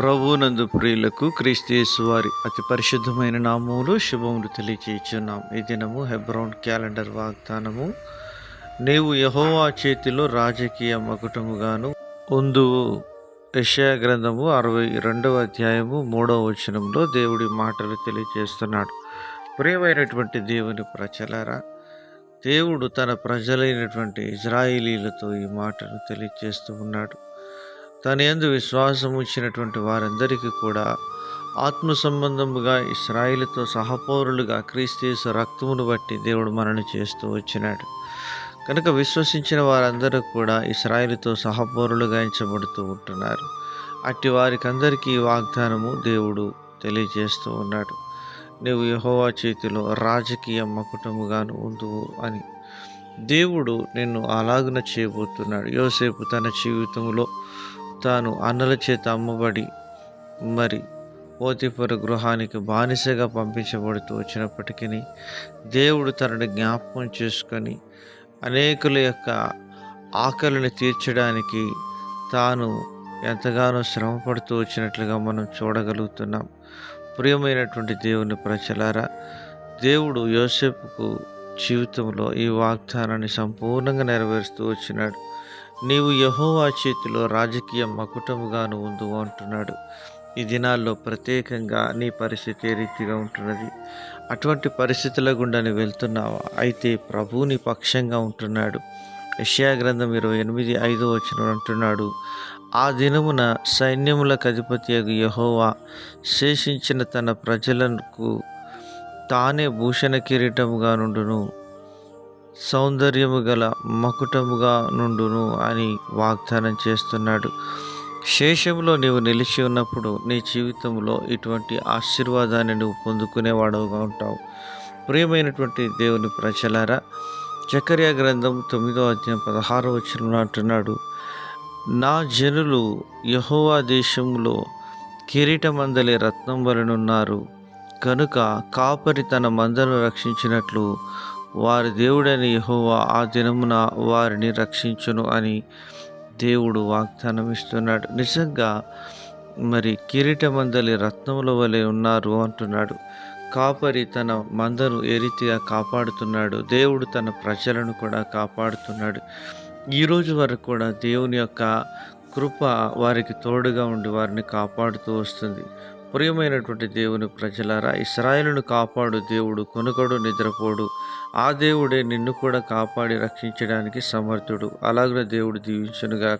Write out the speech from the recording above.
ప్రభునందు ప్రియులకు క్రీస్తు వారి అతి పరిశుద్ధమైన నామములు శుభములు తెలియచేయుచున్నాం. ఈ దినము హెబ్రోన్ క్యాలెండర్ వాగ్దానము. నీవు యహోవా చేతిలో రాజకీయ మకుటముగాను ఉందువు యషయా గ్రంథము అరవై రెండవ అధ్యాయము మూడవ వచనంలో దేవుడి మాటలు తెలియజేస్తున్నాడు ప్రియమైనటువంటి దేవుని ప్రజలారా దేవుడు తన ప్రజలైనటువంటి ఇజ్రాయిలీలతో ఈ మాటను తెలియజేస్తూ ఉన్నాడు. తన యందు విశ్వాసం ఉంచినటువంటి వారందరికీ కూడా ఆత్మ సంబంధముగా ఇస్రాయిలతో సహపౌరులుగా క్రీస్తు రక్తమును బట్టి దేవుడు మనను చేస్తూ వచ్చినాడు. కనుక విశ్వసించిన వారందరూ కూడా ఇస్రాయిల్తో సహపౌరులుగా ఎంచబడుతూ ఉంటున్నారు. అట్టి వారికి అందరికీ వాగ్దానము దేవుడు తెలియజేస్తూ ఉన్నాడు. నీవు యహోవా చేతిలో రాజకీయ మకుటముగాను ఉండువు అని. దేవుడు నిన్ను అలాగున చేయబోతున్నాడు. యోసేపు తన జీవితంలో తాను అన్నల చేత అమ్మబడి మరి పోతిపర గృహానికి బానిసగా పంపించబడుతూ వచ్చినప్పటికీ దేవుడు తనని జ్ఞాపకం చేసుకొని అనేకుల యొక్క ఆకలిని తీర్చడానికి తాను ఎంతగానో శ్రమపడుతూ వచ్చినట్లుగా మనం చూడగలుగుతున్నాం. ప్రియమైనటువంటి దేవుని ప్రజలారా దేవుడు యోసేపుకు జీవితంలో ఈ వాగ్దానాన్ని సంపూర్ణంగా నెరవేరుస్తూ వచ్చినాడు. నీవు యహోవా చేతిలో రాజకీయ మకుటముగాను ఉందు అంటున్నాడు. ఈ దినాల్లో ప్రత్యేకంగా నీ పరిస్థితి ఏ రీతిగా ఉంటున్నది? అటువంటి పరిస్థితుల గుండా నువ్వు వెళ్తున్నావా? అయితే ప్రభువుని పక్షంగా ఉంటున్నాడు. యష్యా గ్రంథం ఇరవై ఎనిమిది ఐదో వచ్చిన అంటున్నాడు. ఆ దినమున సైన్యములకు అధిపతి యహోవా శేషించిన తన ప్రజలకు తానే భూషణ కిరీటముగా నుండును. సౌందర్యము గల మకుటముగా నుండును అని వాగ్దానం చేస్తున్నాడు. శేషంలో నీవు నిలిచి ఉన్నప్పుడు నీ జీవితంలో ఇటువంటి ఆశీర్వాదాన్ని నువ్వు పొందుకునేవాడుగా ఉంటావు. ప్రియమైనటువంటి దేవుని ప్రజలారా చక్కర్య గ్రంథం తొమ్మిదో అధ్యాయం పదహారో వచ్చిన అంటున్నాడు నా జనులు యహోవా దేశంలో కిరీటమందలి రత్నం వలనున్నారు. కనుక కాపరి తన మందను రక్షించినట్లు వారి దేవుడని యహోవా ఆ దినమున వారిని రక్షించును అని దేవుడు వాగ్దానం ఇస్తున్నాడు. నిజంగా మరి కిరీటమందలి రత్నముల వలె ఉన్నారు అంటున్నాడు. కాపరి తన మందను ఏ రీతిగా కాపాడుతున్నాడు? దేవుడు తన ప్రజలను కూడా కాపాడుతున్నాడు. ఈరోజు వరకు కూడా దేవుని యొక్క కృప వారికి తోడుగా ఉండి వారిని కాపాడుతూ వస్తుంది. ప్రియమైనటువంటి దేవుని ప్రజలారా ఇస్రాయలును కాపాడు దేవుడు కొనుకడు నిద్రపోడు. ఆ దేవుడే నిన్ను కూడా కాపాడి రక్షించడానికి సమర్థుడు. అలాగే దేవుడు దీవించునుగా